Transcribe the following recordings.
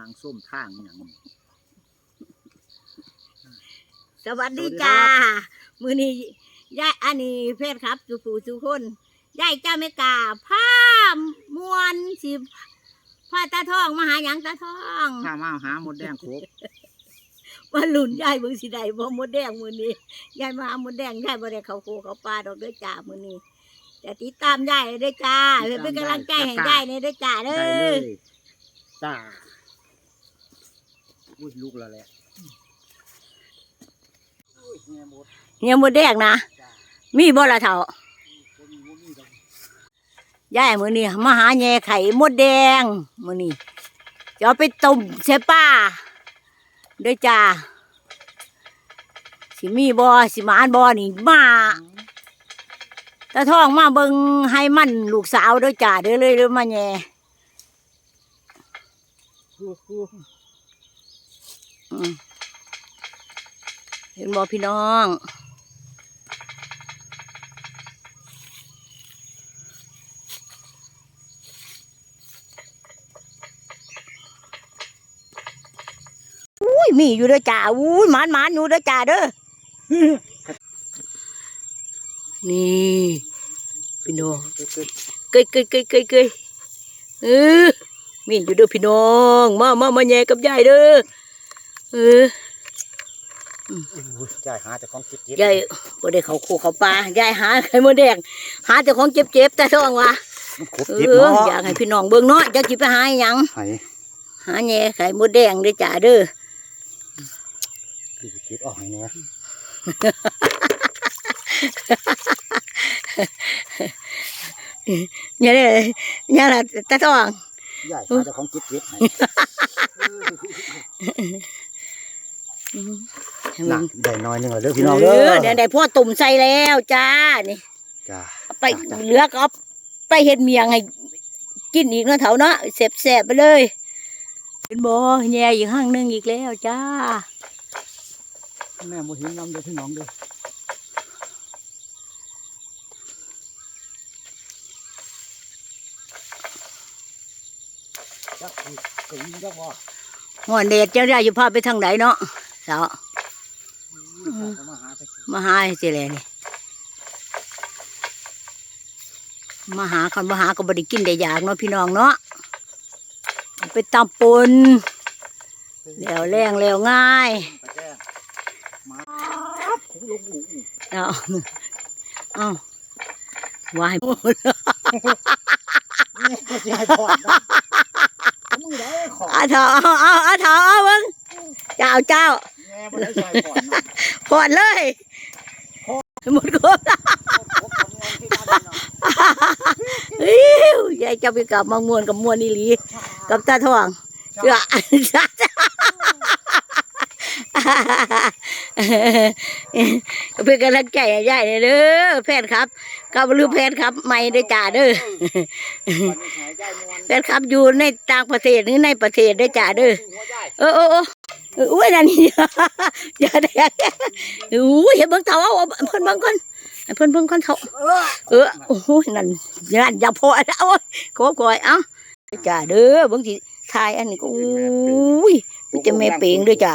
เขาสินางส้มทางอหย่างนี้สวัสดีสวัสดีจ้าครับมือนี้ยายอันนี้เพศครับสุปูสุคนยายเจ้าไม่กล้าผ้ามวนสิผ้าตาทองมาหาหยังตาทองถ้ามาหาหมดแดงครบว่าหลุนยายเบิ่งสิได้บ่มดแดงมือนี้ยายมาหาหมดแดงยายบ่ได้เขาโคเขาปลาดอกเด้อจ้ามือนี้แต่ติดตามยายเด้อจ้าเพื่อเป็นกำลังใจให้ยายในเด้อจ้าเด้ได้เลอยจ้า อุ้ยลูกแล้วแหละอุ้ยแง่หมดเนี่ยมดแดงนะจ้ามีบ่ละเท่าคนมีบ่มีดอกยายมือนี้มาหาแง่ไข่มดแดงมือนี้จะเอาไปต้มใช่ป้าเด้อจ้าสิมีบ่สิมาอันบ่นี่มาตาทองมาเบิ่งให้มันลูกสาวเด้อจ้าเด้อเลยเด้อมาแง่คู่คู่อืม เห็นบ่พี่น้องอุ้ยมีอยู่เด้อจ้าอุ้ยหมานหมานอยู่เด้อจ้าเด้อนี่พี่น้องเกิดเกยเกยเกยเกยเกยเออมีอยู่เด้อพี่น้อง มามามาแย่กับยายเด้อ เอออุ้ยยายหาแต่ของจิบจิบยายบ่ได้เขาโคเขาปลายายหาไข่มดแดงหาแต่ของเจ็บๆแต่ท้องวะมันครบเอจิบอเนาะอยากให้พี่น้องเบิ่งเนาะจักสิไปหาอิหยังไห้หาแย่ไข่มดแดงเด้อจ้าเด้อดูจิบเออกให้เนี่ยเนี่ยเลยเนี่ยล่ะตาท้องยายหาแต่ของจิบจิบให้น่ะได้น้อยหนึงแล้วเด้อพี่น้องเอเด้ออเดี๋ยวได้พ่อตุ่มใส่แล้วจ้านี่จ้าไปเหลือก็เอาไปเฮ็ดเมียงให้กินอีกเนาะเถาเนาะแซ่บๆไปเลยเป็นบ่แย่อีกห้างหนึงอีกแล้วจ้าแม่บ่เห็นน้ำเด้อพี่น้องเด้อจักสิสิยิงจักบ่หัวเดชเจ้าได้อยู่พาไปทางไหนเนาะเสาอืมเขามาหาแต่ขี้มาหาให้สิแลนี่มาหาคนมาหาก็บ่ได้กินได้อยากเนาะพี่น้องเนาะเอาไปตำปนแล้วแรงแล้วง่ายไปแจ้งมาผมลงหลุมอีกเอาเอาวายหมดนี่ก็สิให้พอดนะเอามือได้ขอเอาเถอะเอาเอาเอาเถอะเอาเบิ่งเจ้าเจ้าแง่ บ่ได้ใส่พอดนะพอดเลยหมดครบแล้วผมทำงานที่บ้านเนาะอิ้วยายจะไปกลับมามวนกับมวนอีหลี กับตาทองเชื่อก็ เป็นกำลังใจให้ยายเด้อแฟนครับกับลือแฟนครับใหม่เด้จ้าเด้อแฟนครับอยู่ในต่างประเทศหรือในประเทศเด้จ้าเด้อเออเอออุ้ยนั่นนี่อย่าได้อุ้ยเห็นเบิ่งเท่าเอาเพิ่นเบิ่งก่อนเพิ่นเบิ่งก่อนเท่าเออโอ้โหนั่นงานอย่าพอแล้วโอ้ยขอก่อยเอ้าจ้าเด้อเบิ่งสิทายอันนี้ก็อุ้ยมันจะแม่เปงเด้อจ้า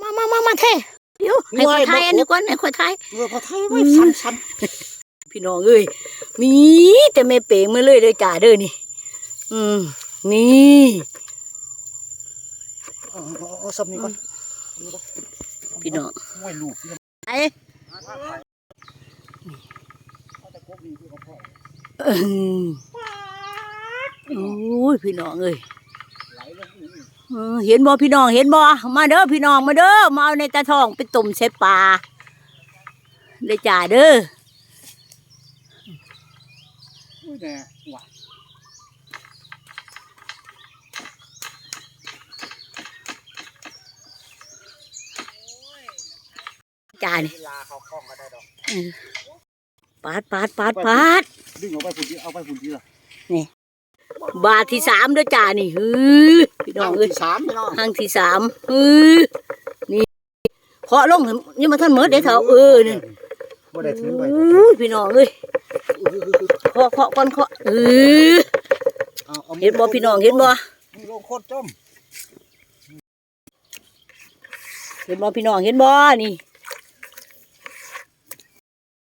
มามามามาแท้เดี๋ยวให้ข่อยทายอันนี้ก่อนให้ข่อยทายเออพอไทยไว้สั่นสั่นพี่น้องเอ้ยมีแต่แม่เปงมาเลยเด้อจ้าเด้อนี่ อืมนี่เอาเอาเอาสับนี้ก่อนพี่น้องห้วยลูกที่ไอ้หาทางไปเอาแต่กบนี่ที่เขาพ่อเออโอ้ยพี่น้องเอ้ยไหลลงอีก เออเห็นบ่พี่น้องเห็นบ่มาเด้อพี่น้องมาเด้อมาเอาในตาทองไปต้มใส่ปลาเลยจ้าเด้ออุ้ยแน่หวานจ้านี่เวลาเขาคล้องก็ได้ดอกปาดปาดปาดปาดดึงเอาไปฝุ่นที่เอาไปฝุ่นที่ละบาทที่สามเด้อจ้านี่ฮือ พี่น้องเอ้ยที่สามพี่น้องห้างที่สามฮือนี่เคาะลงนี่มาท่านเหมือเด้อเถาเออนี่บ่ได้ถือไปอู้ยพี่น้องเอ้ยเคาะเคาะก่อนเคาะเออเอาอามือเห็นบ่พี่น้องเห็นบ่มือลงโคตรจมห็นบ่พี่น้องเห็นบ่นี่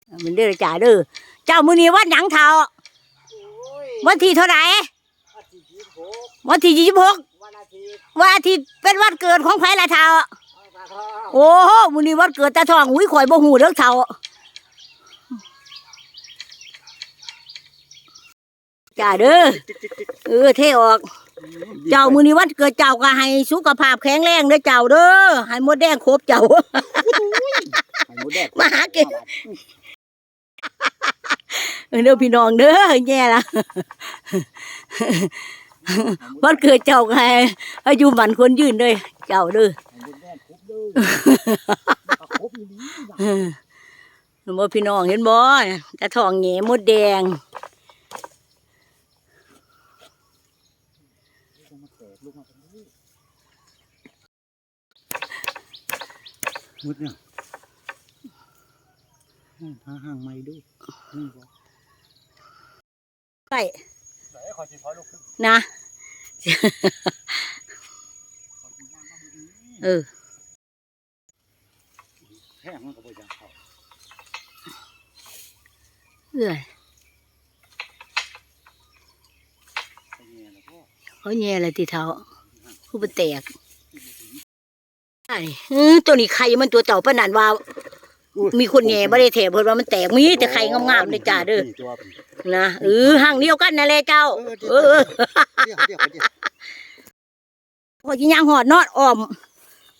เอามันเด้อจ่าเด้อเจ้ามื้อนี้วันหยังเท่าวันที่เท่าไหร่วันที่ยี่สิบหก วันอาทิตย์วันอาทิตย์เป็นวันเกิดของไผละเท่าเอาตาทองโอ้โหมื้อนี้วันเกิดตาทองอุ้ยข่อยบ่ฮู้เด้อเท่าจ่าเด้อเออเทออก เจ้ามือนี้วันเกิดเจ้าก็ให้สุขภาพแข็งแรงเด้อเจ้าเด้อให้มดแดงครบเจ้าไข่มดแดงมาหาเก็บเออเด้อพี่น้องเด้อแย่ละ วันเกิดเจ้าก็ให้อายุมันคนยืนเลยเจ้าเด้อไข่มดแดงครบเด้อครบอยู่ดีเออเห็นบ่พี่น้องเห็นบ่ตาทองแหง่มดแดงจะมาแตกลูกมาตรงนี้มุดเนี่ยหาห่างไม่ดูนี่บ่ไปไหนขอจิพอลูกขึ้นนะ เออแห้งมันก็บ่ยากเข้าเอ้ยไปแง่แล้วก็เขาแย่เลยทีเท้าผู้เป็นแตกไอ้ตัวนี้ไข่มันตัวเต่าปนนันว่า มีคนแง่บ่ได้แถเพิ่นว่ามันแตกมีแต่ไข่งามๆเลยจ้าเด้อตัวเป็นนะเออห่างเดียวกันนั่นแหละเจ้า เออเดี๋ยวเดี๋ยวเดี๋ยวพอจิย่างหอดนอดอ้อม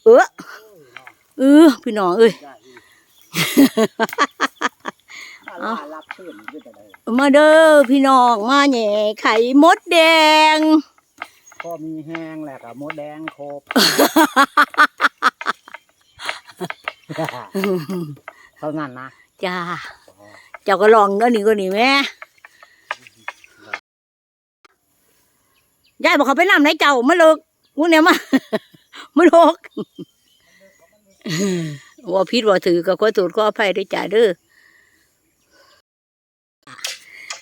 เออเออพี่น้องเอ้ยเอารับเพื่อนด้วยแต่ใดมาเด้อพี่น้องมาแหน่ไข่มดแดงพอมีแห้งแหละกับมดแดงครบ เท่านั้นนะจ้าเจ้าก็ลองก็นี่ก็นี่แม่ยายบอกเขาไปน้ำไหนเจ้ามาเลิกงูเนี่ยมามาลกว่าพิษว่าถือก็ขอโทษขออภัยด้วยจ้าเด้อ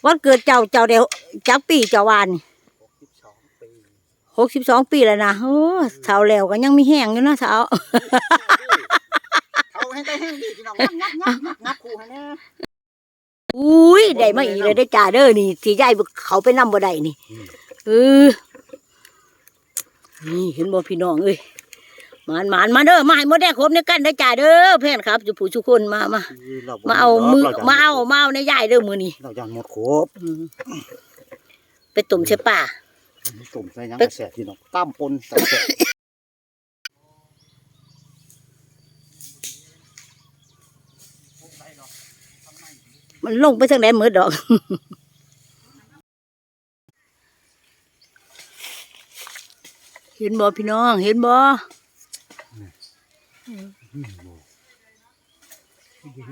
วันเกิดเจ้าเจ้าเดียวจักปีเจ้าวานหกสิบสองปีแล้วนะโอ้เท้าแล้วก็ยังมีแห้งอยู่นะเท้าเขาให้ได้แห้งดีพี่ น้องงับงับงับงับคู่ให้แน่อุ้ยได้มาอีกเลยได้อจ้าเด้อนี่ที่ยายเขาไปนำบ่ได้นี่เออนี่เห็นบ่พี่น้องเอ้ยมานมานมาเด้อมาให้หมดแดงครบในกันได้อจ้าเด้อเพื่อนครับจุผู้ทุกคนมามามาเอามือมาเอามาเอาในยายเด้อมือนี่เราจะหมดครบอืมไปตุ่มใช่ป่า ตุ่มใส่ยังกระแสพี่น้องตั้มปนใส่แส มันลงไปทางไหนมือดอกเห็นบ่พี่น้อง เห็นบ่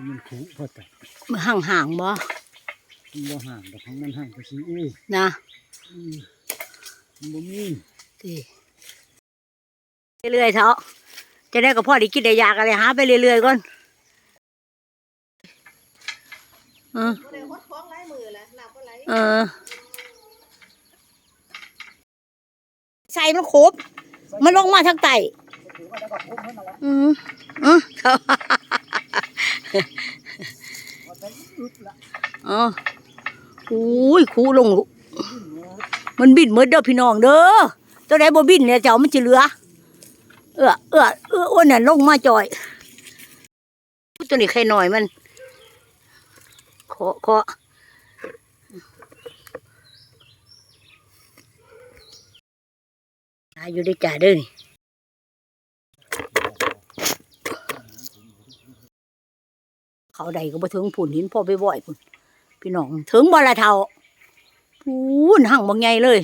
มันขู่พอแต่มันห่างห่างบ่มันบ่ห่างแต่ทั้งนั้นห่างไปสิอู้นะมันบ่มีสิเรื่อยๆเถอะจะได้กับพ่อด้กินได้อยากอะไรหาไปเรื่อยๆก่อน เออเออใส่มันครบมันลงมาทางไตถือว่าได้ก็ครบให้มาแล้วอืมอือเขาว่าได้อึดละอ๋ออุ้ยคูลง มันบินเหมือนเด้อพี่น้องเด้อตัวใดบ่บินเนี่ยเจ้ามันจะเหลือ เออเออเอออ้วนน่ะลงมาจ่อย ตัวนี้ใครหน่อยมัน เคาะเคาะอยู่ด้จ่าเด้อนี่เขาใดก็บ่ถึงผุนหินพ่อไปบ่อยพุ่นพี่น้องถึงบ่ละเทาพูนหั่งบ่ใหญ่เลย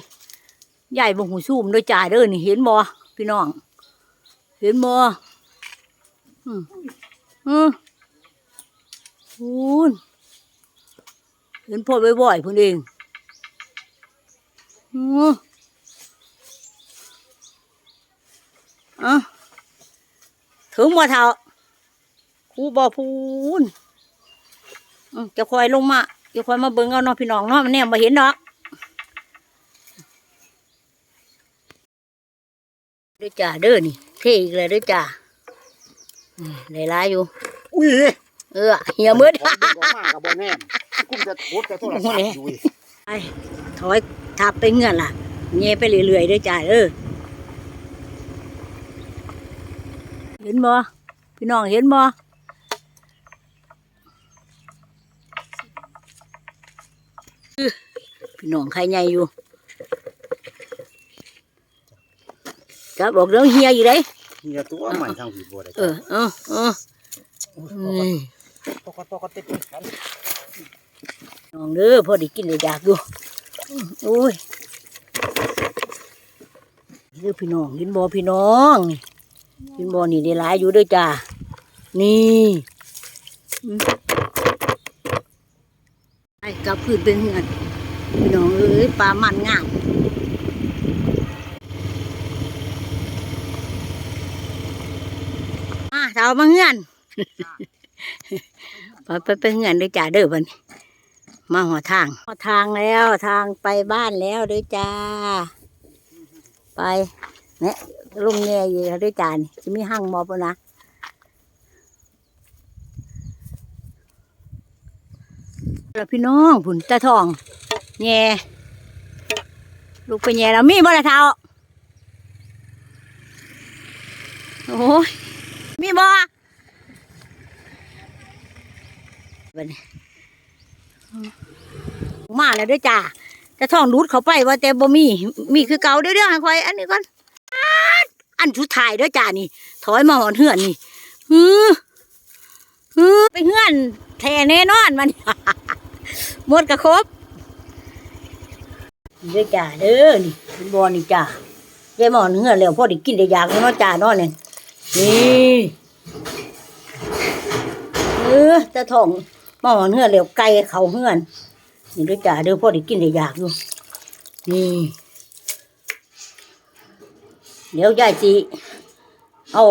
ใหญ่บ่หูซูมด้วยจ่าเด้อนี่เห็นบ่พี่น้อง เห็นบ่อืมอืมพูน เห็นพ่อบ่อยๆพุ่นเองอืมอะถึงบ่เท่าครูบ่พูนอืมจะคอยลงมาจะคอยมาเบิ่งเอาเนาะพี่น้องเนาะมันแนมบ่เห็นดอกเด้อจ้าเด้อนี่เท่อีกเลยเด้อจ้าได้หลายอยู่ อุ้ย เออเหี่ยมืดของดีกว่ามากกับบอแน่ กุ้งจะโคตรจะโทรศัพท์อยู่อีกไปถอยทับไปเงื่อนล่ะเงี้ยไปเรื่อยๆเด้วยจ้าเออเห็นบ่พี่น้องเห็นบ่อื้อพี่น้องใครใหญ่อยู่จับบอกเรื่องเฮียอยู่เลยเฮียตัวใหม่ทางผีบัวได้เออเออเอออืมตกตกติดกันน้อง เด้อพอได้กินได้อยากอยู่อื้อโอ้ยเด้อพี่น้องกินบ่พี่น้องนี่กินบ่นี่ได้หลายอยู่เด้อจ้านี่อืมไอ้กลับพื้นเป็นเงินพี่น้องเอ้ยปลามันงามอะเท้ามาเงินไปไปไปเงินเด้อจ้าเด้อบัดนี้ มาหัวทางหัวทางแล้วทางไปบ้านแล้วด้วยจ้า ไปเนี่ยลุงเนี่ยอยู่ด้วยจ้านี่จะมีห้างมอปนะแล้วพี่น้องผุนตาทองแง่ลูกไปแง่แล้วมีบ่ละเท้าโอ้ยมีบ่บัน มาแล้วด้วยจ้าจะท่องดูดเขาไปว่าแต่บ่มี มีคือเก่าเด้อเด้อให้คอยอันนี้ก่อนอันสุดท้ายด้อจ้านี่ ถอยมาหอนเหือนนี่ฮือฮือไปเหือนแท้แน่นอนมันหมดกระครบเด้อจ้าเด้อนี่บ่อนี่จ้ายายหมอนเหือนแล้วพ่อได้กินได้อยากเลยเนาะจ้าเนาะเนี่ยนี่เออจะท่อง มาหอนเหือนแล้วไก่เขาเหือนนี่ด้วยจ้าเด้อพ่อได้กินได้อยากอยู่นี่เดี๋ยวยายจีเอา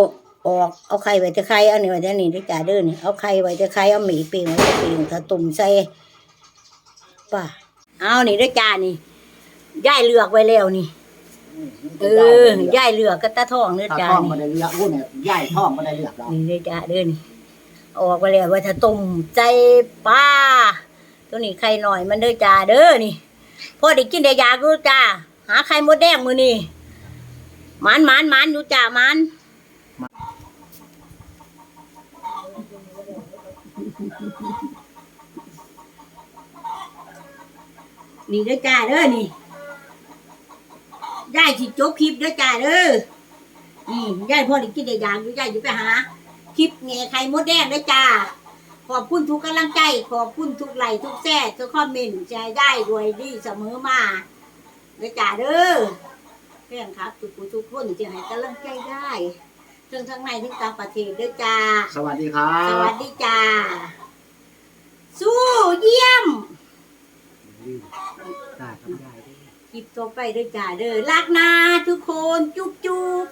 ออกเอาไข่ไว้จะไข่อันนี้ไว้จะนี่ด้วยจ้าเด้อนี่เอาไข่ไว้จะไข่เอาหมีเปียงไว้จะเปียงถ้าตุ่มใส่ป่ะเอานี่ด้วยจ้านี่ยายเลือกไว้แล้วนี่เออยายเลือกก็ตาทองเด้อถ้าจ้าท้องนี่มาได้เลือกวุ้นเนี่ยย่ายท้องมาได้เลือกเรา นี่เลยจ้าเด้อนี่เออกไปแล้วว่าถ้าต้มใจปลาตัวนี้ไข่หน่อยมันเด้อจ้าเด้อนี่พ่อได้กินได้ยากูจ้าหาไข่มดแดงมือนี่มันมันมันอยู่จ้ามันนี่เด้อจ้าเด้อนี่ยายสิจบคลิปเด้อจ้าเด้อนี่ยายพ่อได้กินได้ยางอยู่ยายอยู่ไปหา คลิปเงไข่มดแดงด้วยจ้า ขอบคุณทุกกำลังใจ ขอบคุณทุกไลค์ทุกแซ่ทุกคอมเมนต์จะได้รวยดีเสมอมาด้วยจ้าเด้อเพื่อนครับทุกผู้ทุกคนจะให้กำลังใจได้ทั้งทั้งในทั้งต่างประเทศด้วยจ้า สวัสดีครัสบวัสดีจ้า สู้เยี่ยมได้ครับได้ คลิปต่อไปด้วยจ้าเด้อรักนาทุกคนจุ๊บจุ๊บ